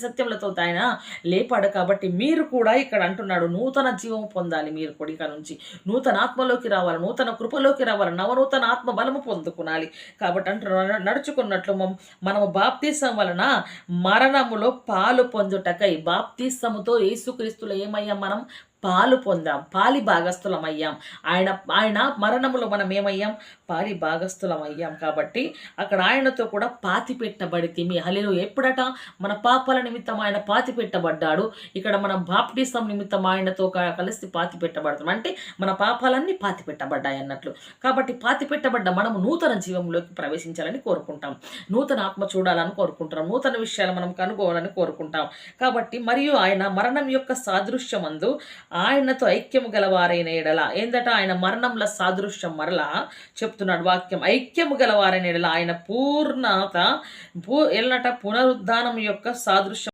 సత్యములతో ఆయన లేపాడు కాబట్టి మీరు కూడా ఇక్కడ అంటున్నాడు నూతన జీవం పొందాలి మీరు కొడిక నుంచి. నూతన ఆత్మలోకి రావాలి నూతన కృపలోకి రావాలి నవనూతన ఆత్మ బలము పొందుకునాలి. కాబట్టి అంటున్నాడు నడుచుకున్నట్లు మనము బాప్తీసం వలన మరణములో పాలు పొందుటకై బాప్తీసముతో యేసుక్రీస్తులు ఏమయ్యా మనం పాలు పొందాం పాలి భాగస్థులం అయ్యాం ఆయన ఆయన మరణములో మనం ఏమయ్యాం పాలి భాగస్థులం అయ్యాం కాబట్టి అక్కడ ఆయనతో కూడా పాతి పెట్టబడి తిమి హలిలో ఎప్పుడట? మన పాపాల నిమిత్తం ఆయన పాతి పెట్టబడ్డాడు. ఇక్కడ మనం బాప్టిసం నిమిత్తం ఆయనతో కలిసి పాతి పెట్టబడతాం. అంటే మన పాపాలన్నీ పాతి పెట్టబడ్డాయి అన్నట్లు. కాబట్టి పాతి పెట్టబడ్డ మనం నూతన జీవంలోకి ప్రవేశించాలని కోరుకుంటాం. నూతన ఆత్మ చూడాలని కోరుకుంటాం. నూతన విషయాలు మనం కనుగోవాలని కోరుకుంటాం. కాబట్టి మరియు ఆయన మరణం యొక్క సాదృశ్యమందు ఆయనతో ఐక్యము గలవారైన ఎడల ఏందట ఆయన మరణంల సాదృశ్యం మరలా చెప్తున్నాడు వాక్యం. ఐక్యము గలవారైన ఎడల ఆయన పూర్ణత పూ ఎల్లట పునరుద్ధానం యొక్క సాదృశ్యం